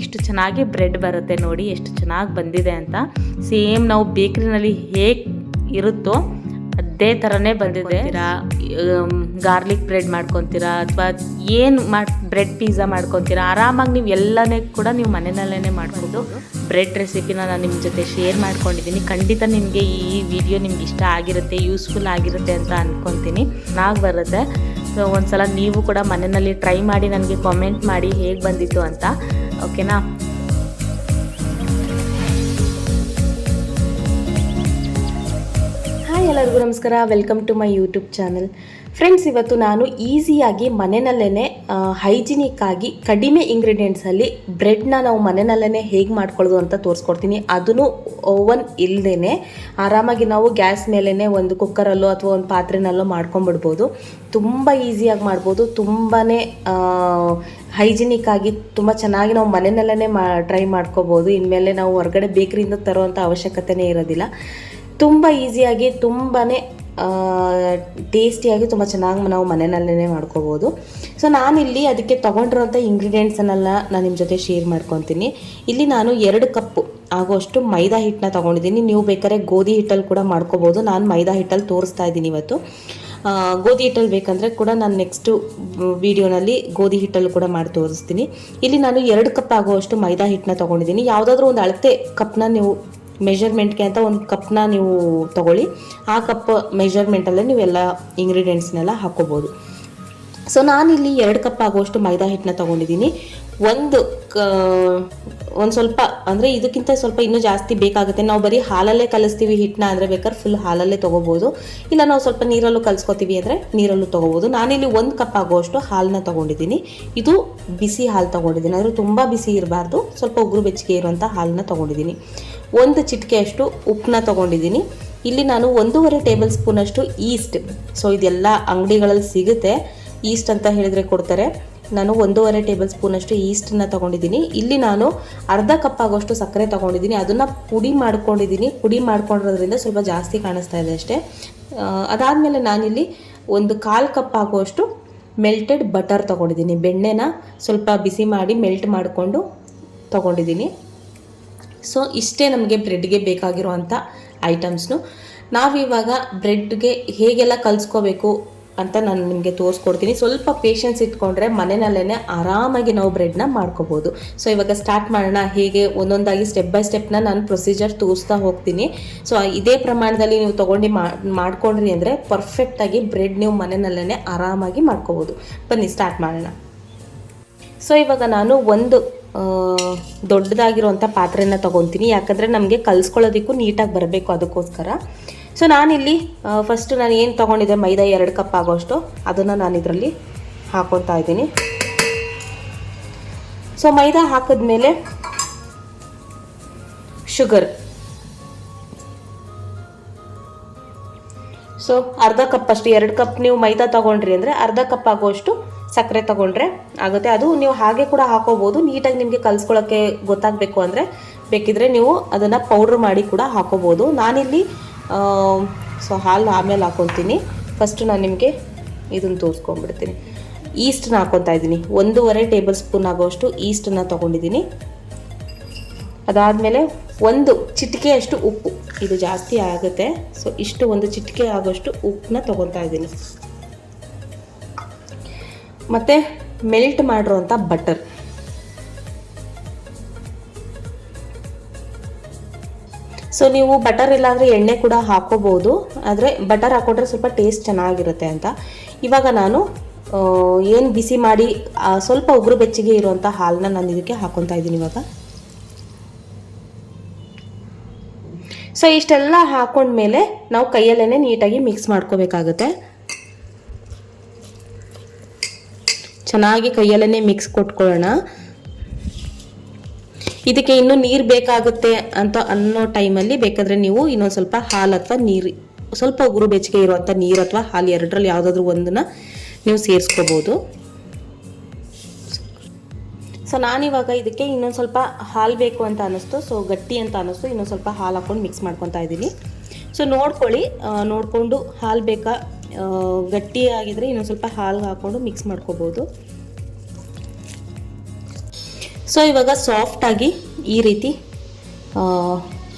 ಇಷ್ಟು ಚೆನ್ನಾಗಿ ಬ್ರೆಡ್ ಬರುತ್ತೆ ನೋಡಿ ಎಷ್ಟು ಚೆನ್ನಾಗಿ ಬಂದಿದೆ ಅಂತ. ಸೇಮ್ ನಾವು ಬೇಕ್ರಿನಲ್ಲಿ ಹೇಗೆ ಇರುತ್ತೋ ಅದೇ ಥರನೇ ಬಂದಿದೆ. ಗಾರ್ಲಿಕ್ ಬ್ರೆಡ್ ಮಾಡ್ಕೊತೀರಾ ಅಥವಾ ಏನು ಮಾಡಿ ಬ್ರೆಡ್ ಪಿಜ್ಜಾ ಮಾಡ್ಕೊತೀರಾ? ಆರಾಮಾಗಿ ನೀವು ಎಲ್ಲನೇ ಕೂಡ ನೀವು ಮನೆಯಲ್ಲೇ ಮಾಡ್ಕೊಂಡು ಬ್ರೆಡ್ ರೆಸಿಪಿನ ನಾನು ನಿಮ್ಮ ಜೊತೆ ಶೇರ್ ಮಾಡ್ಕೊಂಡಿದ್ದೀನಿ ಖಂಡಿತ ನಿಮಗೆ ಈ ವಿಡಿಯೋ ನಿಮ್ಗೆ ಇಷ್ಟ ಆಗಿರುತ್ತೆ ಯೂಸ್ಫುಲ್ ಆಗಿರುತ್ತೆ ಅಂತ ಅಂದ್ಕೊತೀನಿ ಚೆನ್ನಾಗಿ ಬರುತ್ತೆ. ಸೊ ಒಂದು ಸಲ ನೀವು ಕೂಡ ಮನೆಯಲ್ಲಿ ಟ್ರೈ ಮಾಡಿ ನನಗೆ ಕಾಮೆಂಟ್ ಮಾಡಿ ಹೇಗೆ ಬಂದಿತ್ತು ಅಂತ. ಓಕೆನಾ ಎಲ್ಲರಿಗೂ ನಮಸ್ಕಾರ. Welcome to my YouTube channel friends ಇವತ್ತು ನಾನು ಈಸಿಯಾಗಿ ಮನೆಯಲ್ಲೇ ಹೈಜಿನಿಕ್ ಆಗಿ ಕಡಿಮೆ ಇಂಗ್ರೀಡಿಯೆಂಟ್ಸಲ್ಲಿ ಬ್ರೆಡ್ನ ನಾವು ಮನೆಯಲ್ಲೇ ಹೇಗೆ ಮಾಡ್ಕೊಳ್ಳೋದು ಅಂತ ತೋರಿಸ್ಕೊಡ್ತೀನಿ. ಅದನ್ನು ಓವನ್ ಇಲ್ಲದೇ ಆರಾಮಾಗಿ ನಾವು ಗ್ಯಾಸ್ ಮೇಲೇ ಒಂದು ಕುಕ್ಕರಲ್ಲೋ ಅಥವಾ ಒಂದು ಪಾತ್ರೆನಲ್ಲೋ ಮಾಡ್ಕೊಂಬಿಡ್ಬೋದು. ತುಂಬ ಈಸಿಯಾಗಿ ಮಾಡ್ಬೋದು. ತುಂಬಾ ಹೈಜಿನಿಕ್ ಆಗಿ ತುಂಬ ಚೆನ್ನಾಗಿ ನಾವು ಮನೆಯಲ್ಲೇ ಮಾ ಟ್ರೈ ಮಾಡ್ಕೋಬೋದು. ಇನ್ಮೇಲೆ ನಾವು ಹೊರಗಡೆ ಬೇಕರಿಯಿಂದ ತರೋವಂಥ ಅವಶ್ಯಕತೆನೇ ಇರೋದಿಲ್ಲ. ತುಂಬ ಈಸಿಯಾಗಿ ತುಂಬಾ ಟೇಸ್ಟಿಯಾಗಿ ತುಂಬ ಚೆನ್ನಾಗಿ ನಾವು ಮನೆಯಲ್ಲೇ ಮಾಡ್ಕೋಬೋದು. ಸೊ ನಾನಿಲ್ಲಿ ಅದಕ್ಕೆ ತೊಗೊಂಡಿರೋಂಥ ಇಂಗ್ರೀಡಿಯೆಂಟ್ಸನ್ನೆಲ್ಲ ನಾನು ನಿಮ್ಮ ಜೊತೆ ಶೇರ್ ಮಾಡ್ಕೊತೀನಿ. ಇಲ್ಲಿ ನಾನು ಎರಡು ಕಪ್ಪು ಆಗುವಷ್ಟು ಮೈದಾ ಹಿಟ್ಟನ್ನ ತೊಗೊಂಡಿದ್ದೀನಿ. ನೀವು ಬೇಕಾದ್ರೆ ಗೋಧಿ ಹಿಟ್ಟಲ್ಲಿ ಕೂಡ ಮಾಡ್ಕೋಬೋದು. ನಾನು ಮೈದಾ ಹಿಟ್ಟಲ್ಲಿ ತೋರಿಸ್ತಾ ಇದ್ದೀನಿ ಇವತ್ತು. ಗೋಧಿ ಹಿಟ್ಟಲ್ಲಿ ಬೇಕಂದರೆ ಕೂಡ ನಾನು ನೆಕ್ಸ್ಟು ವಿಡಿಯೋನಲ್ಲಿ ಗೋಧಿ ಹಿಟ್ಟಲ್ಲಿ ಕೂಡ ಮಾಡಿ ತೋರಿಸ್ತೀನಿ. ಇಲ್ಲಿ ನಾನು ಎರಡು ಕಪ್ ಆಗುವಷ್ಟು ಮೈದಾ ಹಿಟ್ಟನ್ನ ತೊಗೊಂಡಿದ್ದೀನಿ. ಯಾವುದಾದ್ರೂ ಒಂದು ಅಳತೆ ಕಪ್ನ ನೀವು ಮೆಷರ್ಮೆಂಟ್ಗೆ ಅಂತ ಒಂದು ಕಪ್ನ ನೀವು ತಗೊಳ್ಳಿ. ಆ ಕಪ್ ಮೆಷರ್ಮೆಂಟಲ್ಲೇ ನೀವೆಲ್ಲ ಇಂಗ್ರೀಡಿಯೆಂಟ್ಸ್ನೆಲ್ಲ ಹಾಕೋಬೋದು. ಸೊ ನಾನಿಲ್ಲಿ ಎರಡು ಕಪ್ ಆಗುವಷ್ಟು ಮೈದಾ ಹಿಟ್ಟನ್ನ ತೊಗೊಂಡಿದ್ದೀನಿ ಒಂದು ಒಂದು ಸ್ವಲ್ಪ, ಅಂದರೆ ಇದಕ್ಕಿಂತ ಸ್ವಲ್ಪ ಇನ್ನೂ ಜಾಸ್ತಿ ಬೇಕಾಗುತ್ತೆ. ನಾವು ಬರೀ ಹಾಲಲ್ಲೇ ಕಲಿಸ್ತೀವಿ ಹಿಟ್ಟನ್ನ ಅಂದರೆ ಬೇಕಾದ್ರೆ ಫುಲ್ ಹಾಲಲ್ಲೇ ತೊಗೋಬೋದು. ಇಲ್ಲ, ನಾವು ಸ್ವಲ್ಪ ನೀರಲ್ಲೂ ಕಲಿಸ್ಕೊತೀವಿ ಅಂದರೆ ನೀರಲ್ಲೂ ತೊಗೋಬೋದು. ನಾನಿಲ್ಲಿ ಒಂದು ಕಪ್ ಆಗುವಷ್ಟು ಹಾಲನ್ನ ತೊಗೊಂಡಿದ್ದೀನಿ ಇದು ಬಿಸಿ ಹಾಲು ತೊಗೊಂಡಿದ್ದೀನಿ ಅಂದರೆ ತುಂಬ ಬಿಸಿ ಇರಬಾರ್ದು. ಸ್ವಲ್ಪ ಉಗುರು ಬೆಚ್ಚಗೆ ಇರುವಂಥ ಹಾಲನ್ನ ತೊಗೊಂಡಿದ್ದೀನಿ ಒಂದು ಚಿಟಿಕೆಯಷ್ಟು ಉಪ್ಪನ್ನ ತೊಗೊಂಡಿದ್ದೀನಿ. ಇಲ್ಲಿ ನಾನು ಒಂದೂವರೆ ಟೇಬಲ್ ಸ್ಪೂನಷ್ಟು ಈಸ್ಟ್ ಸೊ ಇದೆಲ್ಲ ಅಂಗಡಿಗಳಲ್ಲಿ ಸಿಗುತ್ತೆ. ಈಸ್ಟ್ ಅಂತ ಹೇಳಿದ್ರೆ ಕೊಡ್ತಾರೆ. ನಾನು ಒಂದೂವರೆ ಟೇಬಲ್ ಸ್ಪೂನಷ್ಟು ಈಸ್ಟನ್ನ ತೊಗೊಂಡಿದ್ದೀನಿ. ಇಲ್ಲಿ ನಾನು ಅರ್ಧ ಕಪ್ ಆಗೋಷ್ಟು ಸಕ್ಕರೆ ತೊಗೊಂಡಿದ್ದೀನಿ. ಅದನ್ನು ಪುಡಿ ಮಾಡ್ಕೊಂಡಿದ್ದೀನಿ. ಪುಡಿ ಮಾಡ್ಕೊಂಡಿರೋದ್ರಿಂದ ಸ್ವಲ್ಪ ಜಾಸ್ತಿ ಕಾಣಿಸ್ತಾ ಇದೆ ಅಷ್ಟೇ. ಅದಾದಮೇಲೆ ನಾನಿಲ್ಲಿ ಒಂದು ಕಾಲು ಕಪ್ ಆಗುವಷ್ಟು ಮೆಲ್ಟೆಡ್ ಬಟರ್ ತೊಗೊಂಡಿದ್ದೀನಿ. ಬೆಣ್ಣೆನ ಸ್ವಲ್ಪ ಬಿಸಿ ಮಾಡಿ ಮೆಲ್ಟ್ ಮಾಡಿಕೊಂಡು ತೊಗೊಂಡಿದ್ದೀನಿ. ಸೊ ಇಷ್ಟೇ ನಮಗೆ ಬ್ರೆಡ್ಗೆ ಬೇಕಾಗಿರುವಂಥ ಐಟಮ್ಸ್ನು. ನಾವಿವಾಗ ಬ್ರೆಡ್ಗೆ ಹೇಗೆಲ್ಲ ಕಲಿಸ್ಕೋಬೇಕು ಅಂತ ನಾನು ನಿಮಗೆ ತೋರಿಸ್ಕೊಡ್ತೀನಿ. ಸ್ವಲ್ಪ ಪೇಷನ್ಸ್ ಇಟ್ಕೊಂಡ್ರೆ ಮನೆಯಲ್ಲೇ ಆರಾಮಾಗಿ ನಾವು ಬ್ರೆಡ್ನ ಮಾಡ್ಕೋಬೋದು. ಸೊ ಇವಾಗ ಸ್ಟಾರ್ಟ್ ಮಾಡೋಣ. ಹೇಗೆ ಒಂದೊಂದಾಗಿ ಸ್ಟೆಪ್ ಬೈ ಸ್ಟೆಪ್ನ ನಾನು ಪ್ರೊಸೀಜರ್ ತೋರಿಸ್ತಾ ಹೋಗ್ತೀನಿ. ಸೊ ಇದೇ ಪ್ರಮಾಣದಲ್ಲಿ ನೀವು ತೊಗೊಂಡು ಮಾಡ್ಕೊಂಡ್ರಿ ಅಂದರೆ ಪರ್ಫೆಕ್ಟಾಗಿ ಬ್ರೆಡ್ ನೀವು ಮನೆಯಲ್ಲೇ ಆರಾಮಾಗಿ ಮಾಡ್ಕೋಬೋದು. ಬನ್ನಿ ಸ್ಟಾರ್ಟ್ ಮಾಡೋಣ. ಸೊ ಇವಾಗ ನಾನು ಒಂದು ದೊಡ್ಡದಾಗಿರುವಂಥ ಪಾತ್ರೆನ ತೊಗೊತೀನಿ. ಯಾಕಂದರೆ ನಮಗೆ ಕಲಿಸ್ಕೊಳ್ಳೋದಕ್ಕೂ ನೀಟಾಗಿ ಬರಬೇಕು ಅದಕ್ಕೋಸ್ಕರ. ಸೊ ನಾನಿಲ್ಲಿ ಫಸ್ಟ್ ನಾನು ಏನು ತೊಗೊಂಡಿದ್ದೆ? ಮೈದಾ ಎರಡು ಕಪ್ ಆಗೋಷ್ಟು. ಅದನ್ನು ನಾನು ಇದರಲ್ಲಿ ಹಾಕೊತಾ ಇದ್ದೀನಿ. ಸೊ ಮೈದಾ ಹಾಕಿದ್ಮೇಲೆ ಶುಗರ್. ಸೊ ಅರ್ಧ ಕಪ್ ಅಷ್ಟು. ಎರಡು ಕಪ್ ನೀವು ಮೈದಾ ತೊಗೊಂಡ್ರಿ ಅಂದರೆ ಅರ್ಧ ಕಪ್ ಆಗುವಷ್ಟು ಸಕ್ಕರೆ ತಗೊಂಡ್ರೆ ಆಗುತ್ತೆ. ಅದು ನೀವು ಹಾಗೆ ಕೂಡ ಹಾಕೋಬೋದು. ನೀಟಾಗಿ ನಿಮಗೆ ಕಲಿಸ್ಕೊಳ್ಳೋಕ್ಕೆ ಗೊತ್ತಾಗಬೇಕು ಅಂದರೆ ಬೇಕಿದ್ರೆ ನೀವು ಅದನ್ನು ಪೌಡ್ರ್ ಮಾಡಿ ಕೂಡ ಹಾಕೋಬೋದು. ನಾನಿಲ್ಲಿ ಸೊ ಹಾಲು ಆಮೇಲೆ ಹಾಕೊತೀನಿ. ಫಸ್ಟು ನಾನು ನಿಮಗೆ ಇದನ್ನು ತೋರಿಸ್ಕೊಂಡ್ಬಿಡ್ತೀನಿ. ಈಸ್ಟ್ನ ಹಾಕೊತಾ ಇದ್ದೀನಿ. ಒಂದೂವರೆ ಟೇಬಲ್ ಸ್ಪೂನ್ ಆಗೋಷ್ಟು ಈಸ್ಟನ್ನು ತೊಗೊಂಡಿದ್ದೀನಿ. ಅದಾದಮೇಲೆ ಒಂದು ಚಿಟಿಕೆಯಷ್ಟು ಉಪ್ಪು. ಇದು ಜಾಸ್ತಿ ಆಗುತ್ತೆ. ಸೊ ಇಷ್ಟು ಒಂದು ಚಿಟಿಕೆ ಆಗೋಷ್ಟು ಉಪ್ಪನ್ನ ತೊಗೊತಾ ಇದ್ದೀನಿ. ಮತ್ತು ಮೆಲ್ಟ್ ಮಾಡಿರುವಂಥ ಬಟರ್ ಸೊ ನೀವು ಬಟರ್ ಇಲ್ಲಾಂದರೆ ಎಣ್ಣೆ ಕೂಡ ಹಾಕೋಬೋದು, ಆದರೆ ಬಟರ್ ಹಾಕೊಂಡ್ರೆ ಸ್ವಲ್ಪ ಟೇಸ್ಟ್ ಚೆನ್ನಾಗಿರುತ್ತೆ ಅಂತ. ಇವಾಗ ನಾನು ಏನು ಬಿಸಿ ಮಾಡಿ ಸ್ವಲ್ಪ ಉಗುರು ಬೆಚ್ಚಗೆ ಇರುವಂಥ ಹಾಲನ್ನ ನಾನು ಇದಕ್ಕೆ ಹಾಕೊತಾ ಇದ್ದೀನಿ ಇವಾಗ. ಸೊ ಇಷ್ಟೆಲ್ಲ ಹಾಕೊಂಡ್ಮೇಲೆ ನಾವು ಕೈಯಲ್ಲೇ ನೀಟಾಗಿ ಮಿಕ್ಸ್ ಮಾಡ್ಕೋಬೇಕಾಗುತ್ತೆ. ಚೆನ್ನಾಗಿ ಕೈಯಲ್ಲೇ ಮಿಕ್ಸ್ ಕೊಟ್ಕೊಳ್ಳೋಣ. ಇದಕ್ಕೆ ಇನ್ನೂ ನೀರು ಬೇಕಾಗುತ್ತೆ ಅಂತ ಅನ್ನೋ ಟೈಮಲ್ಲಿ ಬೇಕಾದರೆ ನೀವು ಇನ್ನೊಂದು ಸ್ವಲ್ಪ ಹಾಲು ಅಥವಾ ನೀರು, ಸ್ವಲ್ಪ ಉಗುರು ಬೆಚ್ಚಗೆ ಇರುವಂಥ ನೀರು ಅಥವಾ ಹಾಲು ಎರಡರಲ್ಲಿ ಯಾವುದಾದ್ರೂ ಒಂದನ್ನು ನೀವು ಸೇರಿಸ್ಕೋಬೋದು. ಸೊ ನಾನಿವಾಗ ಇದಕ್ಕೆ ಇನ್ನೊಂದು ಸ್ವಲ್ಪ ಹಾಲು ಬೇಕು ಅಂತ ಅನ್ನಿಸ್ತು. ಸೊ ಗಟ್ಟಿ ಅಂತ ಅನ್ನಿಸ್ತು. ಇನ್ನೊಂದು ಸ್ವಲ್ಪ ಹಾಲು ಹಾಕ್ಕೊಂಡು ಮಿಕ್ಸ್ ಮಾಡ್ಕೊತಾ ಇದ್ದೀನಿ. ಸೊ ನೋಡ್ಕೊಳ್ಳಿ ನೋಡಿಕೊಂಡು ಹಾಲು ಬೇಕಾ ಗಟ್ಟಿ ಇನ್ನೊಂದು ಸ್ವಲ್ಪ ಹಾಲು ಹಾಕ್ಕೊಂಡು ಮಿಕ್ಸ್ ಮಾಡ್ಕೋಬೋದು. ಸೊ ಇವಾಗ ಸಾಫ್ಟಾಗಿ ಈ ರೀತಿ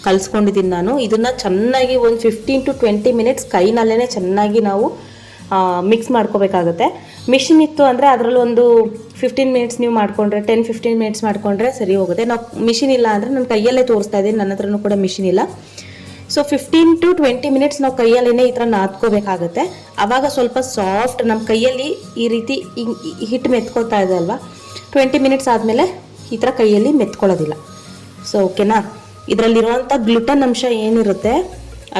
ಕಲಿಸ್ಕೊಂಡಿದ್ದೀನಿ ನಾನು. ಇದನ್ನು ಚೆನ್ನಾಗಿ ಒಂದು ಫಿಫ್ಟೀನ್ ಟು ಟ್ವೆಂಟಿ ಮಿನಿಟ್ಸ್ ಕೈನಲ್ಲೇ ಚೆನ್ನಾಗಿ ನಾವು ಮಿಕ್ಸ್ ಮಾಡ್ಕೋಬೇಕಾಗುತ್ತೆ. ಮಿಷಿನ್ ಇತ್ತು ಅಂದರೆ ಅದರಲ್ಲಿ ಒಂದು ಫಿಫ್ಟೀನ್ ಮಿನಿಟ್ಸ್ ನೀವು ಮಾಡಿಕೊಂಡ್ರೆ ಟೆನ್ ಫಿಫ್ಟೀನ್ ಮಿನಿಟ್ಸ್ ಮಾಡಿಕೊಂಡ್ರೆ ಸರಿ ಹೋಗುತ್ತೆ. ನಾವು ಮಿಷಿನ್ ಇಲ್ಲ ಅಂದರೆ ನಾನು ಕೈಯಲ್ಲೇ ತೋರಿಸ್ತಾ ಇದ್ದೀನಿ ನನ್ನ ಹತ್ರನೂ ಕೂಡ ಮಿಷಿನ್ ಇಲ್ಲ. So fifteen to twenty minutes ನಾವು ಕೈಯಲ್ಲೇ ಈ ಥರ ನಾದ್ಕೋಬೇಕಾಗುತ್ತೆ. ಆವಾಗ ಸ್ವಲ್ಪ ಸಾಫ್ಟ್ ನಮ್ಮ ಕೈಯಲ್ಲಿ ಈ ರೀತಿ ಹಿಟ್ಟು ಮೆತ್ಕೋತಾ ಇದೆ ಅಲ್ವಾ? ಟ್ವೆಂಟಿ ಮಿನಿಟ್ಸ್ ಆದಮೇಲೆ ಈ ಥರ ಕೈಯಲ್ಲಿ ಮೆತ್ಕೊಳ್ಳೋದಿಲ್ಲ. ಸೊ ಓಕೆನಾ ಇದರಲ್ಲಿರುವಂಥ ಗ್ಲುಟನ್ ಅಂಶ ಏನಿರುತ್ತೆ?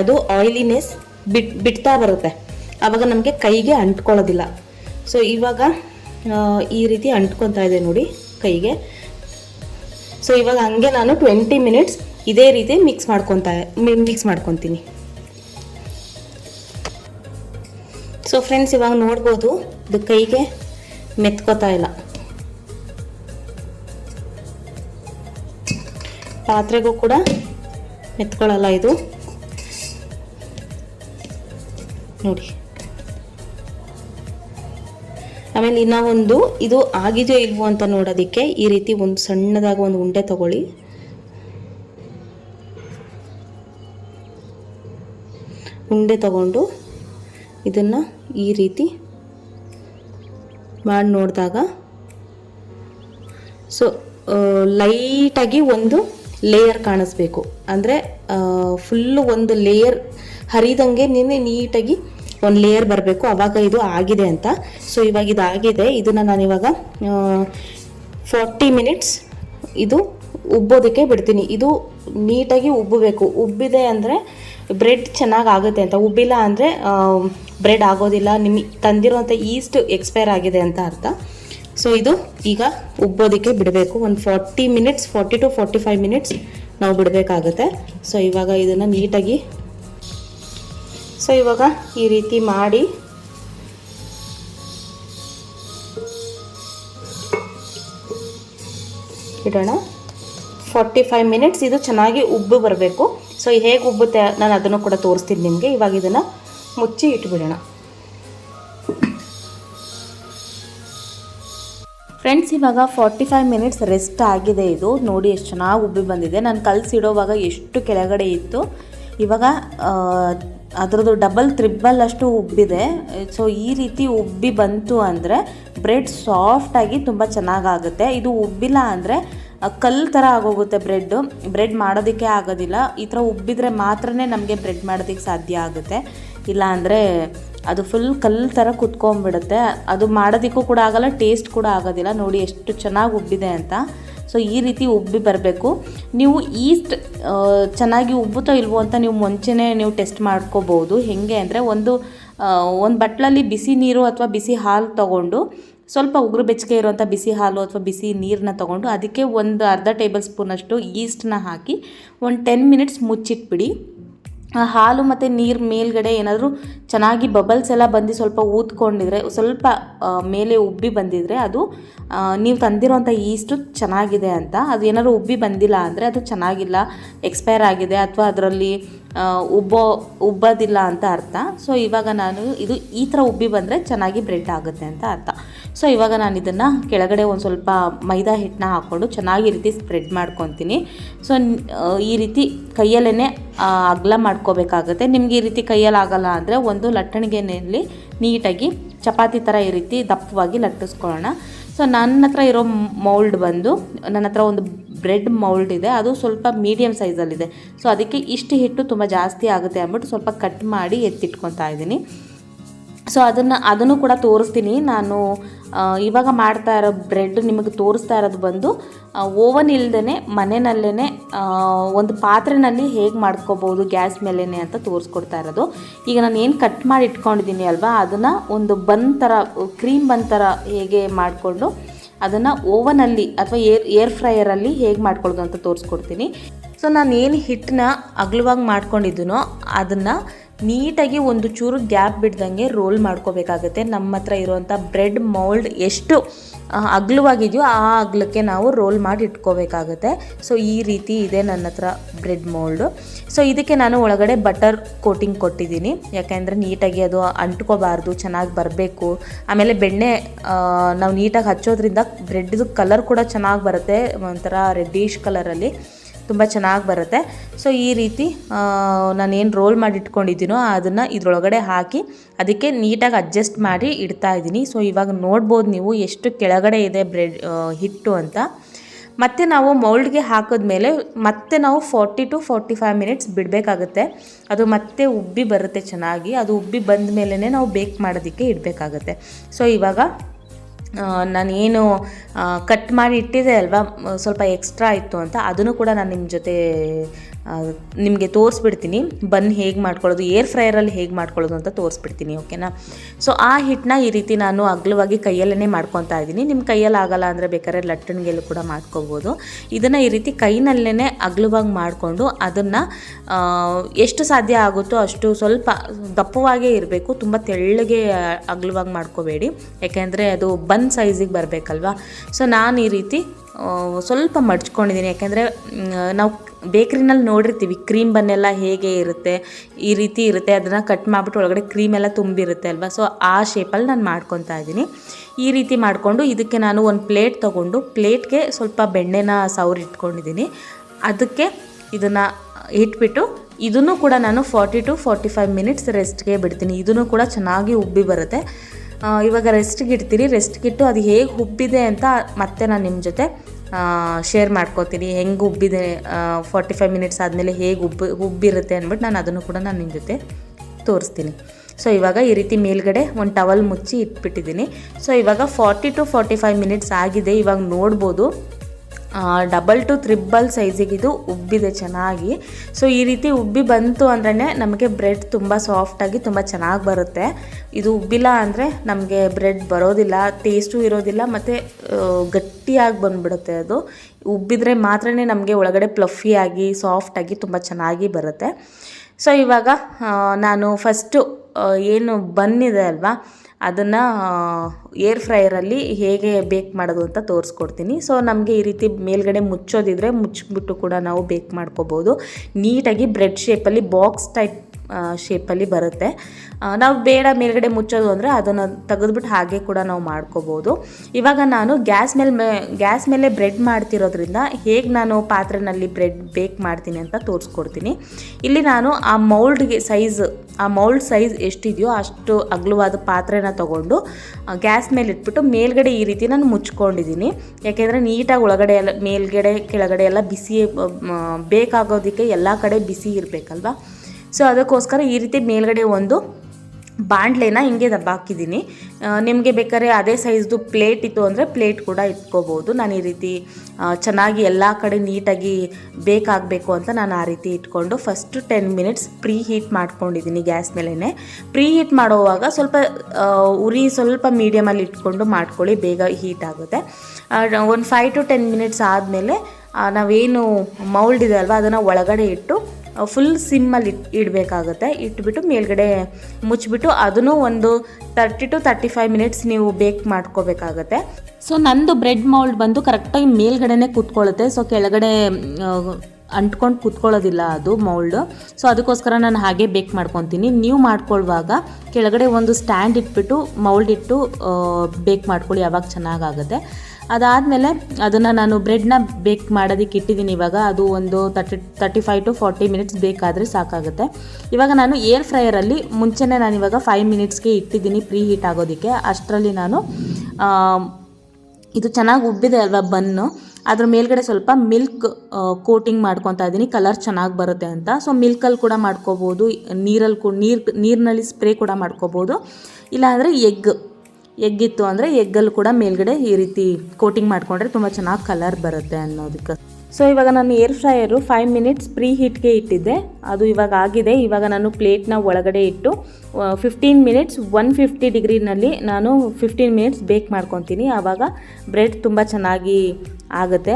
ಅದು ಆಯಿಲಿನೆಸ್ ಬಿಟ್, ಬಿಡ್ತಾ ಬರುತ್ತೆ. ಆವಾಗ ನಮಗೆ ಕೈಗೆ ಅಂಟ್ಕೊಳ್ಳೋದಿಲ್ಲ. ಸೊ ಇವಾಗ ಈ ರೀತಿ ಅಂಟ್ಕೊತಾ ಇದೆ ನೋಡಿ ಕೈಗೆ. ಸೊ ಇವಾಗ ಹಂಗೆ ನಾನು ಟ್ವೆಂಟಿ ಮಿನಿಟ್ಸ್ ಇದೇ ರೀತಿ ಮಿಕ್ಸ್ ಮಾಡ್ಕೊತಾ ಮಿಕ್ಸ್ ಮಾಡ್ಕೊತೀನಿ. ಸೊ ಫ್ರೆಂಡ್ಸ್ ಇವಾಗ ನೋಡ್ಬೋದು, ಇದು ಕೈಗೆ ಮೆತ್ಕೋತಾ ಇಲ್ಲ. ಪಾತ್ರೆಗೂ ಕೂಡ ಮೆತ್ಕೊಳ್ಳಲ್ಲ ಇದು. ನೋಡಿ. ಆಮೇಲೆ ಇನ್ನೂ ಒಂದು, ಇದು ಆಗಿದೆಯೋ ಇಲ್ವೋ ಅಂತ ನೋಡೋದಕ್ಕೆ ಈ ರೀತಿ ಒಂದು ಸಣ್ಣದಾಗಿ ಒಂದು ಉಂಡೆ ತಗೊಳ್ಳಿ. ಉಂಡೆ ತಗೊಂಡು ಇದನ್ನು ಈ ರೀತಿ ಮಾಡಿ ನೋಡಿದಾಗ ಸೊ ಲೈಟಾಗಿ ಒಂದು ಲೇಯರ್ ಕಾಣಿಸ್ಬೇಕು. ಅಂದರೆ ಫುಲ್ಲು ಒಂದು ಲೇಯರ್ ಹರಿದಂಗೆ ನಿನ್ನೆ ನೀಟಾಗಿ ಒಂದು ಲೇಯರ್ ಬರಬೇಕು. ಆವಾಗ ಇದು ಆಗಿದೆ ಅಂತ. ಸೊ ಇವಾಗ ಇದು ಆಗಿದೆ ಇದನ್ನು ನಾನಿವಾಗ ಫಾರ್ಟಿ ಮಿನಿಟ್ಸ್ ಇದು ಉಬ್ಬೋದಕ್ಕೆ ಬಿಡ್ತೀನಿ. ಇದು ನೀಟಾಗಿ ಉಬ್ಬಬೇಕು. ಉಬ್ಬಿದೆ ಅಂದರೆ ಬ್ರೆಡ್ ಚೆನ್ನಾಗಿ ಆಗುತ್ತೆ ಅಂತ. ಉಬ್ಬಿಲ್ಲ ಅಂದರೆ ಬ್ರೆಡ್ ಆಗೋದಿಲ್ಲ. ನಿಮಗೆ ತಂದಿರುವಂಥ ಈಸ್ಟ್ ಎಕ್ಸ್ಪೈರ್ ಆಗಿದೆ ಅಂತ ಅರ್ಥ. ಸೊ ಇದು ಈಗ ಉಬ್ಬೋದಕ್ಕೆ ಬಿಡಬೇಕು. ಒಂದು forty minutes forty to forty five minutes ನಾವು ಬಿಡಬೇಕಾಗುತ್ತೆ. ಸೊ ಇವಾಗ ಇದನ್ನು ನೀಟಾಗಿ ಸೊ ಇವಾಗ ಈ ರೀತಿ ಮಾಡಿ, ಇಡೋಣ. ಫಾರ್ಟಿ ಫೈವ್ ಮಿನಿಟ್ಸ್ ಇದು ಚೆನ್ನಾಗಿ ಉಬ್ಬು ಬರಬೇಕು. ಸೊ ಹೇಗೆ ಉಬ್ಬುತ್ತೆ ನಾನು ಅದನ್ನು ಕೂಡ ತೋರಿಸ್ತೀನಿ ನಿಮಗೆ. ಇವಾಗ ಇದನ್ನು ಮುಚ್ಚಿ ಇಟ್ಬಿಡೋಣ. ಫ್ರೆಂಡ್ಸ್ ಇವಾಗ ಫಾರ್ಟಿ ಫೈವ್ ಮಿನಿಟ್ಸ್ ರೆಸ್ಟ್ ಆಗಿದೆ ಇದು. ನೋಡಿ ಎಷ್ಟು ಚೆನ್ನಾಗಿ ಉಬ್ಬಿ ಬಂದಿದೆ. ನಾನು ಕಲಸಿಡೋವಾಗ ಎಷ್ಟು ಕೆಳಗಡೆ ಇತ್ತು. ಇವಾಗ ಅದರದ್ದು ಡಬಲ್ ತ್ರಿಬಲ್ ಅಷ್ಟು ಉಬ್ಬಿದೆ. ಸೊ ಈ ರೀತಿ ಉಬ್ಬಿ ಬಂತು ಅಂದರೆ ಬ್ರೆಡ್ ಸಾಫ್ಟಾಗಿ ತುಂಬ ಚೆನ್ನಾಗಾಗುತ್ತೆ. ಇದು ಉಬ್ಬಿಲ್ಲ ಅಂದರೆ ಕಲ್ಲು ಥರ ಆಗೋಗುತ್ತೆ ಬ್ರೆಡ್. ಬ್ರೆಡ್ ಮಾಡೋದಕ್ಕೆ ಆಗೋದಿಲ್ಲ. ಈ ಥರ ಉಬ್ಬಿದ್ರೆ ಮಾತ್ರನೇ ನಮಗೆ ಬ್ರೆಡ್ ಮಾಡೋದಕ್ಕೆ ಸಾಧ್ಯ ಆಗುತ್ತೆ. ಇಲ್ಲಾಂದರೆ ಅದು ಫುಲ್ ಕಲ್ಲು ಥರ ಕುತ್ಕೊಂಡ್ಬಿಡುತ್ತೆ. ಅದು ಮಾಡೋದಕ್ಕೂ ಕೂಡ ಆಗಲ್ಲ ಟೇಸ್ಟ್ ಕೂಡ ಆಗೋದಿಲ್ಲ. ನೋಡಿ ಎಷ್ಟು ಚೆನ್ನಾಗಿ ಉಬ್ಬಿದೆ ಅಂತ. ಸೊ ಈ ರೀತಿ ಉಬ್ಬಿ ಬರಬೇಕು. ನೀವು ಈಸ್ಟ್ ಚೆನ್ನಾಗಿ ಉಬ್ಬುತ್ತೋ ಇಲ್ವೋ ಅಂತ ನೀವು ಮುಂಚೆನೇ ನೀವು ಟೆಸ್ಟ್ ಮಾಡ್ಕೋಬೋದು. ಹೇಗೆ ಅಂದರೆ ಒಂದು ಒಂದು ಬಟ್ಲಲ್ಲಿ ಬಿಸಿ ನೀರು ಅಥವಾ ಬಿಸಿ ಹಾಲು ತಗೊಂಡು ಸ್ವಲ್ಪ ಉಗುರು ಬೆಚ್ಚಗೆ ಇರುವಂಥ ಬಿಸಿ ಹಾಲು ಅಥವಾ ಬಿಸಿ ನೀರನ್ನ ತೊಗೊಂಡು ಅದಕ್ಕೆ ಒಂದು ಅರ್ಧ ಟೇಬಲ್ ಸ್ಪೂನಷ್ಟು ಈಸ್ಟನ್ನ ಹಾಕಿ ಒಂದು ಟೆನ್ ಮಿನಿಟ್ಸ್ ಮುಚ್ಚಿಟ್ಬಿಡಿ. ಹಾಲು ಮತ್ತು ನೀರು ಮೇಲ್ಗಡೆ ಏನಾದರೂ ಚೆನ್ನಾಗಿ ಬಬಲ್ಸ್ ಎಲ್ಲ ಬಂದು ಸ್ವಲ್ಪ ಊದ್ಕೊಂಡಿದ್ರೆ, ಸ್ವಲ್ಪ ಮೇಲೆ ಉಬ್ಬಿ ಬಂದಿದ್ರೆ ಅದು ನೀವು ತಂದಿರೋಂಥ ಈಸ್ಟು ಚೆನ್ನಾಗಿದೆ ಅಂತ. ಅದು ಏನಾದರೂ ಉಬ್ಬಿ ಬಂದಿಲ್ಲ ಅಂದರೆ ಅದು ಚೆನ್ನಾಗಿಲ್ಲ, ಎಕ್ಸ್ಪೈರ್ ಆಗಿದೆ ಅಥವಾ ಅದರಲ್ಲಿ ಉಬ್ಬೋ, ಉಬ್ಬೋದಿಲ್ಲ ಅಂತ ಅರ್ಥ. ಸೊ, ಇವಾಗ ನಾನು ಇದು ಈ ಥರ ಉಬ್ಬಿ ಬಂದರೆ ಚೆನ್ನಾಗಿ ಬ್ರೆಡ್ ಆಗುತ್ತೆ ಅಂತ ಅರ್ಥ. ಸೊ ಇವಾಗ ನಾನು ಇದನ್ನು ಕೆಳಗಡೆ ಒಂದು ಸ್ವಲ್ಪ ಮೈದಾ ಹಿಟ್ಟನ್ನ ಹಾಕ್ಕೊಂಡು ಚೆನ್ನಾಗಿ ರೀತಿ ಸ್ಪ್ರೆಡ್ ಮಾಡ್ಕೊತೀನಿ. ಸೊ ಈ ರೀತಿ ಕೈಯಲ್ಲೇ ಅಗಲ ಮಾಡ್ಕೋಬೇಕಾಗುತ್ತೆ. ನಿಮ್ಗೆ ಈ ರೀತಿ ಕೈಯಲ್ಲಿ ಆಗಲ್ಲ ಅಂದರೆ ಒಂದು ಲಟ್ಟಣಿಗೆನಲ್ಲಿ ನೀಟಾಗಿ ಚಪಾತಿ ಥರ ಈ ರೀತಿ ದಪ್ಪವಾಗಿ ಲಟ್ಟಿಸ್ಕೊಳ್ಳೋಣ. ಸೊ ನನ್ನ ಹತ್ರ ಇರೋ ಮೌಲ್ಡ್ ಬಂದು, ನನ್ನ ಹತ್ರ ಒಂದು ಬ್ರೆಡ್ ಮೌಲ್ಡ್ ಇದೆ. ಅದು ಸ್ವಲ್ಪ ಮೀಡಿಯಮ್ ಸೈಜಲ್ಲಿದೆ ಸೊ ಅದಕ್ಕೆ ಇಷ್ಟು ಹಿಟ್ಟು ತುಂಬ ಜಾಸ್ತಿ ಆಗುತ್ತೆ ಅಂದ್ಬಿಟ್ಟು ಸ್ವಲ್ಪ ಕಟ್ ಮಾಡಿ ಎತ್ತಿಟ್ಕೊತಾ ಇದ್ದೀನಿ. ಸೊ ಅದನ್ನು ಅದನ್ನು ಕೂಡ ತೋರಿಸ್ತೀನಿ. ನಾನು ಇವಾಗ ಮಾಡ್ತಾ ಇರೋ ಬ್ರೆಡ್ ನಿಮಗೆ ತೋರಿಸ್ತಾ ಇರೋದು ಬಂದು ಓವನ್ ಇಲ್ಲದೇ ಮನೆಯಲ್ಲೇ ಒಂದು ಪಾತ್ರೆನಲ್ಲಿ ಹೇಗೆ ಮಾಡ್ಕೋಬೋದು ಗ್ಯಾಸ್ ಮೇಲೇ ಅಂತ ತೋರಿಸ್ಕೊಡ್ತಾ ಇರೋದು. ಈಗ ನಾನು ಏನು ಕಟ್ ಮಾಡಿ ಇಟ್ಕೊಂಡಿದ್ದೀನಿ ಅಲ್ವಾ, ಅದನ್ನು ಒಂದು ಬನ್ ಥರ ಕ್ರೀಮ್ ಬನ್ ಥರ ಹೇಗೆ ಮಾಡಿಕೊಂಡು ಅದನ್ನು ಓವನಲ್ಲಿ ಅಥವಾ ಏರ್ ಏರ್ ಫ್ರೈಯರಲ್ಲಿ ಹೇಗೆ ಮಾಡ್ಕೊಳ್ಳೋದು ಅಂತ ತೋರಿಸ್ಕೊಡ್ತೀನಿ. ಸೊ ನಾನು ಏನು ಹಿಟ್ಟನ್ನ ಅಗಲವಾಗಿ ಮಾಡ್ಕೊಂಡಿದ್ದೀನೋ, ಅದನ್ನು ನೀಟಾಗಿ ಒಂದು ಚೂರು ಗ್ಯಾಪ್ ಬಿಡ್ದಂಗೆ ರೋಲ್ ಮಾಡ್ಕೋಬೇಕಾಗುತ್ತೆ. ನಮ್ಮ ಹತ್ರ ಇರುವಂಥ ಬ್ರೆಡ್ ಮೌಲ್ಡ್ ಎಷ್ಟು ಅಗ್ಲವಾಗಿದೆಯೋ ಆ ಅಗ್ಲಕ್ಕೆ ನಾವು ರೋಲ್ ಮಾಡಿ ಇಟ್ಕೋಬೇಕಾಗುತ್ತೆ. ಸೊ, ಈ ರೀತಿ ಇದೆ ನನ್ನ ಹತ್ರ ಬ್ರೆಡ್ ಮೌಲ್ಡು. ಸೊ, ಇದಕ್ಕೆ ನಾನು ಒಳಗಡೆ ಬಟರ್ ಕೋಟಿಂಗ್ ಕೊಟ್ಟಿದ್ದೀನಿ. ಯಾಕೆಂದರೆ ನೀಟಾಗಿ ಅದು ಅಂಟ್ಕೋಬಾರ್ದು, ಚೆನ್ನಾಗಿ ಬರಬೇಕು. ಆಮೇಲೆ ಬೆಣ್ಣೆ ನಾವು ನೀಟಾಗಿ ಹಚ್ಚೋದ್ರಿಂದ ಬ್ರೆಡ್ದು ಕಲರ್ ಕೂಡ ಚೆನ್ನಾಗಿ ಬರುತ್ತೆ, ಒಂಥರ ರೆಡ್ಡಿಶ್ ಕಲರಲ್ಲಿ ತುಂಬ ಚೆನ್ನಾಗಿ ಬರುತ್ತೆ. ಸೊ ಈ ರೀತಿ ನಾನೇನು ರೋಲ್ ಮಾಡಿ ಇಟ್ಕೊಂಡಿದ್ದೀನೋ ಅದನ್ನು ಇದರೊಳಗಡೆ ಹಾಕಿ, ಅದಕ್ಕೆ ನೀಟಾಗಿ ಅಡ್ಜಸ್ಟ್ ಮಾಡಿ ಇಡ್ತಾ ಇದ್ದೀನಿ. ಸೊ ಇವಾಗ ನೋಡ್ಬೋದು ನೀವು ಎಷ್ಟು ಕೆಳಗಡೆ ಇದೆ ಬ್ರೆಡ್ ಹಿಟ್ಟು ಅಂತ. ಮತ್ತೆ ನಾವು ಮೌಲ್ಡ್ಗೆ ಹಾಕಿದ್ಮೇಲೆ ಮತ್ತೆ ನಾವು forty to forty five minutes ಬಿಡಬೇಕಾಗುತ್ತೆ. ಅದು ಮತ್ತೆ ಉಬ್ಬಿ ಬರುತ್ತೆ ಚೆನ್ನಾಗಿ. ಅದು ಉಬ್ಬಿ ಬಂದ ಮೇಲೇ ನಾವು ಬೇಕ್ ಮಾಡೋದಕ್ಕೆ ಇಡಬೇಕಾಗುತ್ತೆ. ಸೊ ಇವಾಗ ನಾನೇನು ಕಟ್ ಮಾಡಿ ಇಟ್ಟಿದೆ ಅಲ್ವಾ ಸ್ವಲ್ಪ ಎಕ್ಸ್ಟ್ರಾ ಇತ್ತು ಅಂತ ಅದನ್ನು ಕೂಡ ನಾನು ನಿಮ್ಮ ಜೊತೆ ನಿಮಗೆ ತೋರಿಸ್ಬಿಡ್ತೀನಿ. ಬನ್ ಹೇಗೆ ಮಾಡ್ಕೊಳ್ಳೋದು ಏರ್ ಫ್ರೈಯರಲ್ಲಿ ಹೇಗೆ ಮಾಡ್ಕೊಳ್ಳೋದು ಅಂತ ತೋರಿಸ್ಬಿಡ್ತೀನಿ ಓಕೆನಾ ಸೊ ಆ ಹಿಟ್ಟನ್ನ ಈ ರೀತಿ ನಾನು ಅಗ್ಲವಾಗಿ ಕೈಯಲ್ಲೇ ಮಾಡ್ಕೊತಾ ಇದ್ದೀನಿ. ನಿಮ್ಮ ಕೈಯಲ್ಲಿ ಆಗಲ್ಲ ಅಂದರೆ ಬೇಕಾದ್ರೆ ಲಟ್ಟಣಿಗೆಲ್ಲೂ ಕೂಡ ಮಾಡ್ಕೋಬೋದು. ಇದನ್ನು ಈ ರೀತಿ ಕೈನಲ್ಲೇ ಅಗ್ಲವಾಗಿ ಮಾಡಿಕೊಂಡು ಅದನ್ನು ಎಷ್ಟು ಸಾಧ್ಯ ಆಗುತ್ತೋ ಅಷ್ಟು ಸ್ವಲ್ಪ ದಪ್ಪವಾಗೇ ಇರಬೇಕು. ತುಂಬ ತೆಳ್ಳಗೆ ಅಗ್ಲವಾಗಿ ಮಾಡ್ಕೋಬೇಡಿ. ಯಾಕೆಂದರೆ ಅದು ಬನ್ ಸೈಜಿಗೆ ಬರಬೇಕಲ್ವಾ? ಸೊ ನಾನು ಈ ರೀತಿ ಸ್ವಲ್ಪ ಮಡ್ಚ್ಕೊಂಡಿದ್ದೀನಿ. ಯಾಕೆಂದರೆ ನಾವು ಬೇಕ್ರಿನಲ್ಲಿ ನೋಡಿರ್ತೀವಿ ಕ್ರೀಮ್ ಬನ್ನೆಲ್ಲ ಹೇಗೆ ಇರುತ್ತೆ, ಈ ರೀತಿ ಇರುತ್ತೆ, ಅದನ್ನು ಕಟ್ ಮಾಡಿಬಿಟ್ಟು ಒಳಗಡೆ ಕ್ರೀಮ್ ಎಲ್ಲ ತುಂಬಿರುತ್ತೆ ಅಲ್ವಾ? ಸೊ ಆ ಶೇಪಲ್ಲಿ ನಾನು ಮಾಡ್ಕೊತಾ ಇದ್ದೀನಿ. ಈ ರೀತಿ ಮಾಡಿಕೊಂಡು ಇದಕ್ಕೆ ನಾನು ಒಂದು ಪ್ಲೇಟ್ ತೊಗೊಂಡು ಪ್ಲೇಟ್ಗೆ ಸ್ವಲ್ಪ ಬೆಣ್ಣೆನ ಸೌರಿ ಇಟ್ಕೊಂಡಿದ್ದೀನಿ. ಅದಕ್ಕೆ ಇದನ್ನು ಇಟ್ಬಿಟ್ಟು, ಇದನ್ನು ಕೂಡ ನಾನು forty to forty five minutes ರೆಸ್ಟ್ಗೆ ಬಿಡ್ತೀನಿ. ಇದನ್ನು ಕೂಡ ಚೆನ್ನಾಗಿ ಉಬ್ಬಿ ಬರುತ್ತೆ. ಇವಾಗ ರೆಸ್ಟ್ಗೆ ಇಡ್ತೀರಿ ರೆಸ್ಟ್ಗಿಟ್ಟು ಅದು ಹೇಗೆ ಉಬ್ಬಿದೆ ಅಂತ ಮತ್ತೆ ನಾನು ನಿಮ್ಮ ಜೊತೆ ಶೇರ್ ಮಾಡ್ಕೋತೀನಿ. ಹೆಂಗೆ ಉಬ್ಬಿದೆ ಫಾರ್ಟಿ ಫೈವ್ ಮಿನಿಟ್ಸ್ ಆದಮೇಲೆ ಹೇಗೆ ಉಬ್ಬಿ, ಉಬ್ಬಿರುತ್ತೆ ಅಂದ್ಬಿಟ್ಟು ನಾನು ಅದನ್ನು ಕೂಡ ನಾನು ನಿಮ್ಮ ಜೊತೆ ತೋರಿಸ್ತೀನಿ. ಸೊ ಇವಾಗ ಈ ರೀತಿ ಮೇಲ್ಗಡೆ ಒಂದು ಟವಲ್ ಮುಚ್ಚಿ ಇಟ್ಬಿಟ್ಟಿದ್ದೀನಿ. ಸೊ ಇವಾಗ forty to forty five minutes ಆಗಿದೆ. ಇವಾಗ ನೋಡ್ಬೋದು. ಡಬಲ್ ಟು ಸೈಜಿಗೆ ಇದು ಉಬ್ಬಿದೆ ಚೆನ್ನಾಗಿ. ಸೊ ಈ ರೀತಿ ಉಬ್ಬಿ ಬಂತು ಅಂದ್ರೆ ನಮಗೆ ಬ್ರೆಡ್ ತುಂಬ ಸಾಫ್ಟಾಗಿ ತುಂಬ ಚೆನ್ನಾಗಿ ಬರುತ್ತೆ. ಇದು ಉಬ್ಬಿಲ್ಲ ಅಂದರೆ ನಮಗೆ ಬ್ರೆಡ್ ಬರೋದಿಲ್ಲ ಟೇಸ್ಟು ಇರೋದಿಲ್ಲ, ಮತ್ತು ಗಟ್ಟಿಯಾಗಿ ಬಂದುಬಿಡುತ್ತೆ ಅದು. ಉಬ್ಬಿದ್ರೆ ಮಾತ್ರ ನಮಗೆ ಒಳಗಡೆ ಪ್ಲಫಿಯಾಗಿ ಸಾಫ್ಟಾಗಿ ತುಂಬ ಚೆನ್ನಾಗಿ ಬರುತ್ತೆ. ಸೊ ಇವಾಗ ನಾನು ಫಸ್ಟು ಏನು ಬನ್ನಿದೆ ಅಲ್ವಾ? ಅದನ್ನು ಏರ್ ಫ್ರೈಯರಲ್ಲಿ ಹೇಗೆ ಬೇಕ್ ಮಾಡೋದು ಅಂತ ತೋರಿಸ್ಕೊಡ್ತೀನಿ. ಸೊ ನಮಗೆ ಈ ರೀತಿ ಮೇಲ್ಗಡೆ ಮುಚ್ಚೋದಿದ್ರೆ ಮುಚ್ಚಿಬಿಟ್ಟು ಕೂಡ ನಾವು ಬೇಕ್ ಮಾಡ್ಕೋಬೋದು. ನೀಟಾಗಿ ಬ್ರೆಡ್ ಶೇಪಲ್ಲಿ ಬಾಕ್ಸ್ ಟೈಪ್ ಶೇಪಲ್ಲಿ ಬರುತ್ತೆ. ನಾವು ಬೇಡ ಮೇಲ್ಗಡೆ ಮುಚ್ಚೋದು ಅಂದರೆ ಅದನ್ನು ತೆಗೆದ್ಬಿಟ್ಟು ಹಾಗೆ ಕೂಡ ನಾವು ಮಾಡ್ಕೋಬೋದು. ಇವಾಗ ನಾನು ಗ್ಯಾಸ್ ಮೇಲೆ ಗ್ಯಾಸ್ ಮೇಲೆ ಬ್ರೆಡ್ ಮಾಡ್ತಿರೋದ್ರಿಂದ ಹೇಗೆ ನಾನು ಪಾತ್ರೆನಲ್ಲಿ ಬ್ರೆಡ್ ಬೇಕ್ ಮಾಡ್ತೀನಿ ಅಂತ ತೋರಿಸ್ಕೊಡ್ತೀನಿ. ಇಲ್ಲಿ ನಾನು ಆ ಮೌಲ್ಡ್ಗೆ ಸೈಜ್ ಆ ಮೌಲ್ಡ್ ಸೈಜ್ ಎಷ್ಟಿದೆಯೋ ಅಷ್ಟು ಅಗಲವಾದ ಪಾತ್ರೆನ ತೊಗೊಂಡು ಗ್ಯಾಸ್ ಮೇಲೆ ಇಟ್ಬಿಟ್ಟು ಮೇಲ್ಗಡೆ ಈ ರೀತಿ ನಾನು ಮುಚ್ಕೊಂಡಿದ್ದೀನಿ. ಯಾಕೆಂದರೆ ನೀಟಾಗಿ ಒಳಗಡೆ ಎಲ್ಲ, ಮೇಲ್ಗಡೆ, ಕೆಳಗಡೆ ಎಲ್ಲ ಬಿಸಿ ಬೇಕಾಗೋದಕ್ಕೆ ಎಲ್ಲ ಕಡೆ ಬಿಸಿ ಇರಬೇಕಲ್ವಾ? ಸೊ ಅದಕ್ಕೋಸ್ಕರ ಈ ರೀತಿ ಮೇಲ್ಗಡೆ ಒಂದು ಬಾಂಡ್ಲೆನ ಹಿಂಗೆ ದಬ್ಬಾಕಿದ್ದೀನಿ ನಿಮಗೆ ಬೇಕಾದ್ರೆ ಅದೇ ಸೈಜ್ದು ಪ್ಲೇಟ್ ಇತ್ತು ಅಂದರೆ ಪ್ಲೇಟ್ ಕೂಡ ಇಟ್ಕೋಬೋದು. ನಾನು ಈ ರೀತಿ ಚೆನ್ನಾಗಿ ಎಲ್ಲ ಕಡೆ ನೀಟಾಗಿ ಬೇಕಾಗಬೇಕು ಅಂತ ನಾನು ಆ ರೀತಿ ಇಟ್ಕೊಂಡು first ten minutes preheat ಮಾಡ್ಕೊಂಡಿದ್ದೀನಿ ಗ್ಯಾಸ್ ಮೇಲೇ ಪ್ರೀ ಹೀಟ್ ಮಾಡುವಾಗ ಸ್ವಲ್ಪ ಉರಿ ಸ್ವಲ್ಪ ಮೀಡಿಯಮಲ್ಲಿ ಇಟ್ಕೊಂಡು ಮಾಡ್ಕೊಳ್ಳಿ, ಬೇಗ ಹೀಟ್ ಆಗುತ್ತೆ. ಒಂದು ಫೈವ್ ಟು ಟೆನ್ ಮಿನಿಟ್ಸ್ ಆದಮೇಲೆ ನಾವೇನು ಮೌಲ್ಡ್ ಇದೆ ಅಲ್ವಾ, ಅದನ್ನು ಒಳಗಡೆ ಇಟ್ಟು ಫುಲ್ ಸಿಮ್ಮಲ್ಲಿ ಇಟ್, ಇಡಬೇಕಾಗುತ್ತೆ. ಇಟ್ಬಿಟ್ಟು ಮೇಲ್ಗಡೆ ಮುಚ್ಚಿಬಿಟ್ಟು ಅದನ್ನು ಒಂದು thirty to thirty five minutes ನೀವು ಬೇಕ್ ಮಾಡ್ಕೋಬೇಕಾಗತ್ತೆ. ಸೊ ನಂದು ಬ್ರೆಡ್ ಮೌಲ್ಡ್ ಬಂದು ಕರೆಕ್ಟಾಗಿ ಮೇಲ್ಗಡೆನೇ ಕೂತ್ಕೊಳ್ಳುತ್ತೆ. ಸೊ ಕೆಳಗಡೆ ಅಂಟ್ಕೊಂಡು ಕೂತ್ಕೊಳ್ಳೋದಿಲ್ಲ ಅದು ಮೌಲ್ಡು ಸೊ ಅದಕ್ಕೋಸ್ಕರ ನಾನು ಹಾಗೆ ಬೇಕ್ ಮಾಡ್ಕೊತೀನಿ. ನೀವು ಮಾಡ್ಕೊಳ್ಳುವಾಗ ಕೆಳಗಡೆ ಒಂದು ಸ್ಟ್ಯಾಂಡ್ ಇಟ್ಬಿಟ್ಟು ಮೌಲ್ಡ್ ಇಟ್ಟು ಬೇಕ್ ಮಾಡ್ಕೊಳ್ಳಿ, ಯಾವಾಗ ಚೆನ್ನಾಗಾಗುತ್ತೆ. ಅದಾದಮೇಲೆ ಅದನ್ನು ನಾನು ಬ್ರೆಡ್ನ ಬೇಕ್ ಮಾಡೋದಕ್ಕೆ ಇಟ್ಟಿದ್ದೀನಿ ಇವಾಗ. ಅದು ಒಂದು thirty thirty five to forty minutes ಬೇಕಾದರೆ ಸಾಕಾಗುತ್ತೆ. ಇವಾಗ ನಾನು ಏರ್ ಫ್ರೈಯರಲ್ಲಿ ಮುಂಚೆನೇ ನಾನು ಇವಾಗ ಫೈವ್ ಮಿನಿಟ್ಸ್ಗೆ ಇಟ್ಟಿದ್ದೀನಿ ಪ್ರೀ ಹೀಟ್ ಆಗೋದಕ್ಕೆ. ಅಷ್ಟರಲ್ಲಿ ನಾನು ಇದು ಚೆನ್ನಾಗಿ ಉಬ್ಬಿದೆ ಅಲ್ವಾ ಬನ್ನು. ಅದ್ರ ಮೇಲ್ಗಡೆ ಸ್ವಲ್ಪ ಮಿಲ್ಕ್ ಕೋಟಿಂಗ್ ಮಾಡ್ಕೊತಾ ಇದ್ದೀನಿ. ಕಲರ್ ಚೆನ್ನಾಗಿ ಬರುತ್ತೆ ಅಂತ. ಸೊ ಮಿಲ್ಕಲ್ಲಿ ಕೂಡ ಮಾಡ್ಕೋಬೋದು. ನೀರಲ್ಲಿ ಕೂಡ ನೀರು, ನೀರಿನಲ್ಲಿ ಸ್ಪ್ರೇ ಕೂಡ ಮಾಡ್ಕೋಬೋದು. ಇಲ್ಲಾಂದರೆ ಎಗ್ ಎಗ್ ಇತ್ತು ಅಂದರೆ ಎಗ್ಗಲ್ಲಿ ಕೂಡ ಮೇಲ್ಗಡೆ ಈ ರೀತಿ ಕೋಟಿಂಗ್ ಮಾಡಿಕೊಂಡ್ರೆ ತುಂಬ ಚೆನ್ನಾಗಿ ಕಲರ್ ಬರುತ್ತೆ ಅನ್ನೋದಕ್ಕೆ. ಸೊ ಇವಾಗ ನಾನು ಏರ್ ಫ್ರೈಯರು ಫೈವ್ ಮಿನಿಟ್ಸ್ ಪ್ರೀ ಹೀಟ್ಗೆ ಇಟ್ಟಿದ್ದೆ. ಅದು ಇವಾಗ ಆಗಿದೆ. ಇವಾಗ ನಾನು ಪ್ಲೇಟ್ನ ಒಳಗಡೆ ಇಟ್ಟು ಫಿಫ್ಟೀನ್ ಮಿನಿಟ್ಸ್ ಒನ್ ಫಿಫ್ಟಿ ಡಿಗ್ರಿನಲ್ಲಿ ನಾನು ಫಿಫ್ಟೀನ್ ಮಿನಿಟ್ಸ್ ಬೇಕ್ ಮಾಡ್ಕೊತೀನಿ. ಆವಾಗ ಬ್ರೆಡ್ ತುಂಬ ಚೆನ್ನಾಗಿ ಆಗುತ್ತೆ.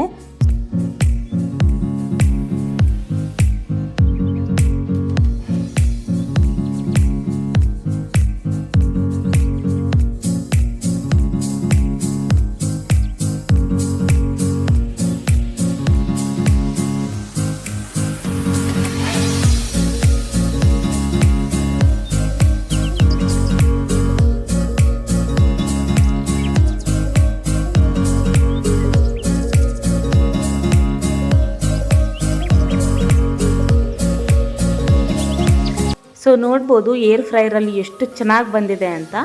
ನೋಡ್ಬೋದು ಏರ್ ಫ್ರೈರಲ್ಲಿ ಎಷ್ಟು ಚೆನ್ನಾಗಿ ಬಂದಿದೆ ಅಂತ.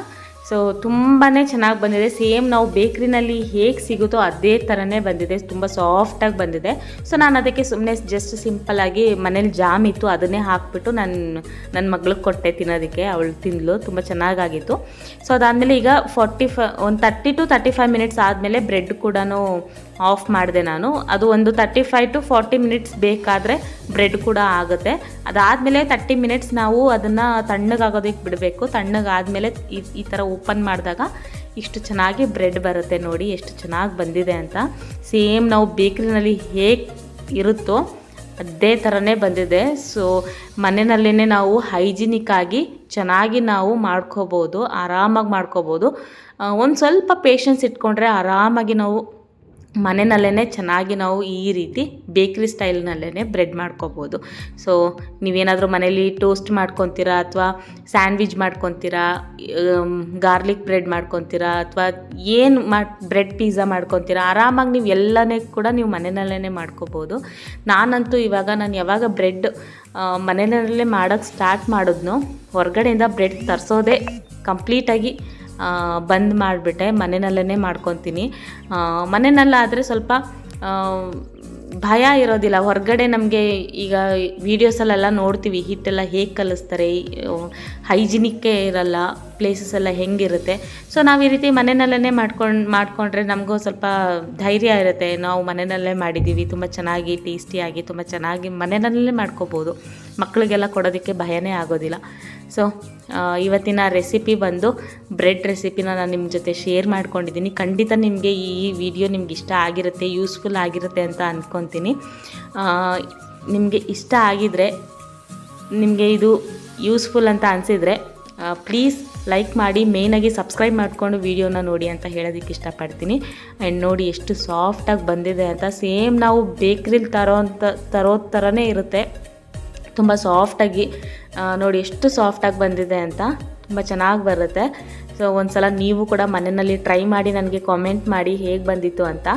ಸೊ ತುಂಬಾ ಚೆನ್ನಾಗಿ ಬಂದಿದೆ. ಸೇಮ್ ನಾವು ಬೇಕ್ರಿನಲ್ಲಿ ಹೇಗೆ ಸಿಗುತ್ತೋ ಅದೇ ಥರನೇ ಬಂದಿದೆ. ತುಂಬ ಸಾಫ್ಟಾಗಿ ಬಂದಿದೆ. ಸೊ ನಾನು ಅದಕ್ಕೆ ಸುಮ್ಮನೆ ಜಸ್ಟ್ ಸಿಂಪಲ್ಲಾಗಿ ಮನೇಲಿ ಜಾಮ್ ಇತ್ತು, ಅದನ್ನೇ ಹಾಕ್ಬಿಟ್ಟು ನಾನು ನನ್ನ ಮಗಳಿಗೆ ಕೊಟ್ಟೆ ತಿನ್ನೋದಕ್ಕೆ. ಅವಳು ತಿಂದಳು, ತುಂಬ ಚೆನ್ನಾಗಾಗಿತ್ತು ಸೊ ಅದಾದಮೇಲೆ ಈಗ ಫಾರ್ಟಿ ಫೈ ಒಂದು thirty to thirty five minutes ಆದಮೇಲೆ ಬ್ರೆಡ್ ಕೂಡ ಆಫ್ ಮಾಡಿದೆ ನಾನು. ಅದು ಒಂದು thirty five to forty minutes ಬೇಕಾದರೆ ಬ್ರೆಡ್ ಕೂಡ ಆಗುತ್ತೆ. ಅದಾದಮೇಲೆ ತರ್ಟಿ ಮಿನಿಟ್ಸ್ ನಾವು ಅದನ್ನು ತಣ್ಣಗಾಗೋದಕ್ಕೆ ಬಿಡಬೇಕು. ತಣ್ಣಗಾದಮೇಲೆ ಈ ಈ ಥರ ಓಪನ್ ಮಾಡಿದಾಗ ಇಷ್ಟು ಚೆನ್ನಾಗಿ ಬ್ರೆಡ್ ಬರುತ್ತೆ ನೋಡಿ, ಎಷ್ಟು ಚೆನ್ನಾಗಿ ಬಂದಿದೆ ಅಂತ. ಸೇಮ್ ನಾವು ಬೇಕ್ರಿನಲ್ಲಿ ಹೇಗೆ ಇರುತ್ತೋ ಅದೇ ಥರನೇ ಬಂದಿದೆ. ಸೊ ಮನೆಯಲ್ಲೇ ನಾವು ಹೈಜಿನಿಕ್ ಆಗಿ ಚೆನ್ನಾಗಿ ನಾವು ಮಾಡ್ಕೋಬೋದು, ಆರಾಮಾಗಿ ಮಾಡ್ಕೋಬೋದು. ಒಂದು ಸ್ವಲ್ಪ ಪೇಷನ್ಸ್ ಇಟ್ಕೊಂಡ್ರೆ ಆರಾಮಾಗಿ ನಾವು ಮನೆಯಲ್ಲೇ ಚೆನ್ನಾಗಿ ನಾವು ಈ ರೀತಿ ಬೇಕ್ರಿ ಸ್ಟೈಲ್ನಲ್ಲೇ ಬ್ರೆಡ್ ಮಾಡ್ಕೋಬೋದು. ಸೊ ನೀವೇನಾದರೂ ಮನೇಲಿ ಟೋಸ್ಟ್ ಮಾಡ್ಕೊತೀರಾ ಅಥವಾ ಸ್ಯಾಂಡ್ವಿಚ್ ಮಾಡ್ಕೊತೀರಾ ಗಾರ್ಲಿಕ್ ಬ್ರೆಡ್ ಮಾಡ್ಕೊತೀರಾ ಅಥವಾ ಏನು ಮಾಡಿ, ಬ್ರೆಡ್ ಪಿಜ್ಜಾ ಮಾಡ್ಕೊತೀರಾ, ಆರಾಮಾಗಿ ನೀವು ಎಲ್ಲನೇ ಕೂಡ ನೀವು ಮನೆಯಲ್ಲೇ ಮಾಡ್ಕೋಬೋದು. ನಾನಂತೂ ಇವಾಗ ನಾನು ಯಾವಾಗ ಬ್ರೆಡ್ ಮನೆಯಲ್ಲೇ ಮಾಡೋಕ್ಕೆ ಸ್ಟಾರ್ಟ್ ಮಾಡಿದ್ನೋ, ಹೊರಗಡೆಯಿಂದ ಬ್ರೆಡ್ ತರಿಸೋದೇ ಕಂಪ್ಲೀಟಾಗಿ ಬಂದ್ ಮಾಡಿಬಿಟ್ಟೆ ಮನೆಯಲ್ಲೇ ಮಾಡ್ಕೊತೀನಿ. ಮನೆಯಲ್ಲಾದರೆ ಸ್ವಲ್ಪ ಭಯ ಇರೋದಿಲ್ಲ. ಹೊರಗಡೆ ನಮಗೆ ಈಗ ವೀಡಿಯೋಸಲ್ಲೆಲ್ಲ ನೋಡ್ತೀವಿ. ಹಿಟ್ಟೆಲ್ಲ ಹೇಗೆ ಕಲಿಸ್ತಾರೆ ಹೈಜಿನಿಕ್ಕೇ ಇರಲ್ಲ ಪ್ಲೇಸಸ್ ಎಲ್ಲ ಹೆಂಗಿರುತ್ತೆ. ಸೊ ನಾವು ಈ ರೀತಿ ಮನೆಯಲ್ಲೇ ಮಾಡ್ಕೊಂಡು, ಮಾಡಿಕೊಂಡ್ರೆ ನಮಗೂ ಸ್ವಲ್ಪ ಧೈರ್ಯ ಇರುತ್ತೆ. ನಾವು ಮನೆಯಲ್ಲೇ ಮಾಡಿದ್ದೀವಿ ತುಂಬ ಚೆನ್ನಾಗಿ ಟೇಸ್ಟಿಯಾಗಿ ತುಂಬ ಚೆನ್ನಾಗಿ ಮನೆಯಲ್ಲೇ ಮಾಡ್ಕೋಬೋದು. ಮಕ್ಕಳಿಗೆಲ್ಲ ಕೊಡೋದಕ್ಕೆ ಭಯನೇ ಆಗೋದಿಲ್ಲ. ಸೊ ಇವತ್ತಿನ ರೆಸಿಪಿ ಬಂದು ಬ್ರೆಡ್ ರೆಸಿಪಿನ ನಾನು ನಿಮ್ಮ ಜೊತೆ ಶೇರ್ ಮಾಡ್ಕೊಂಡಿದ್ದೀನಿ ಖಂಡಿತ ನಿಮಗೆ ಈ ವಿಡಿಯೋ ನಿಮ್ಗೆ ಇಷ್ಟ ಆಗಿರುತ್ತೆ ಯೂಸ್ಫುಲ್ ಆಗಿರುತ್ತೆ ಅಂತ ಅಂದ್ಕೊತೀನಿ ನಿಮಗೆ ಇಷ್ಟ ಆಗಿದರೆ, ನಿಮಗೆ ಇದು ಯೂಸ್ಫುಲ್ ಅಂತ ಅನಿಸಿದರೆ ಪ್ಲೀಸ್ ಲೈಕ್ ಮಾಡಿ ಮೇಯ್ನಾಗಿ ಸಬ್ಸ್ಕ್ರೈಬ್ ಮಾಡಿಕೊಂಡು ವೀಡಿಯೋನ ನೋಡಿ ಅಂತ ಹೇಳೋದಕ್ಕೆ ಇಷ್ಟಪಡ್ತೀನಿ. ಆ್ಯಂಡ್ ನೋಡಿ ಎಷ್ಟು ಸಾಫ್ಟಾಗಿ ಬಂದಿದೆ ಅಂತ ಸೇಮ್ ನಾವು ಬೇಕ್ರಿಲಿ ತರೋ ಅಂತ, ತರೋ ಥರನೇ ಇರುತ್ತೆ. ತುಂಬ ಸಾಫ್ಟಾಗಿ ನೋಡಿ ಎಷ್ಟು ಸಾಫ್ಟಾಗಿ ಬಂದಿದೆ ಅಂತ ತುಂಬ ಚೆನ್ನಾಗಿ ಬರುತ್ತೆ. ಸೊ ಒಂದು ಸಲ ನೀವು ಕೂಡ ಮನೆಯಲ್ಲಿ ಟ್ರೈ ಮಾಡಿ ನನಗೆ ಕಾಮೆಂಟ್ ಮಾಡಿ ಹೇಗೆ ಬಂದಿತ್ತು ಅಂತ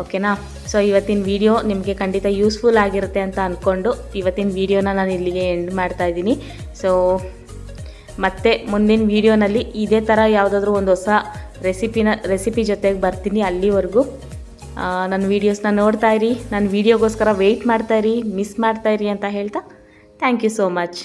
ಓಕೆನಾ ಸೊ ಇವತ್ತಿನ ವಿಡಿಯೋ ನಿಮಗೆ ಖಂಡಿತ ಯೂಸ್ಫುಲ್ ಆಗಿರುತ್ತೆ ಅಂತ ಅಂದ್ಕೊಂಡು ಇವತ್ತಿನ ವಿಡಿಯೋನ ನಾನು ಇಲ್ಲಿಗೆ ಎಂಡ್ ಮಾಡ್ತಾ ಇದ್ದೀನಿ. ಸೊ ಮತ್ತೆ ಮುಂದಿನ ವೀಡಿಯೋನಲ್ಲಿ ಇದೇ ಥರ ಯಾವುದಾದ್ರೂ ಒಂದು ಹೊಸ ರೆಸಿಪಿನ ರೆಸಿಪಿ ಜೊತೆಗೆ ಬರ್ತೀನಿ ಅಲ್ಲಿವರೆಗೂ. ನನ್ನ ವೀಡಿಯೋಸ್ನ ನೋಡ್ತಾ ಇರಿ. ನನ್ನ ವೀಡಿಯೋಗೋಸ್ಕರ ವೆಯ್ಟ್ ಮಾಡ್ತಾ ಇರಿ ಮಿಸ್ ಮಾಡ್ತಾ ಇರಿ ಅಂತ ಹೇಳ್ತಾ ಥ್ಯಾಂಕ್ ಯು ಸೋ ಮಚ್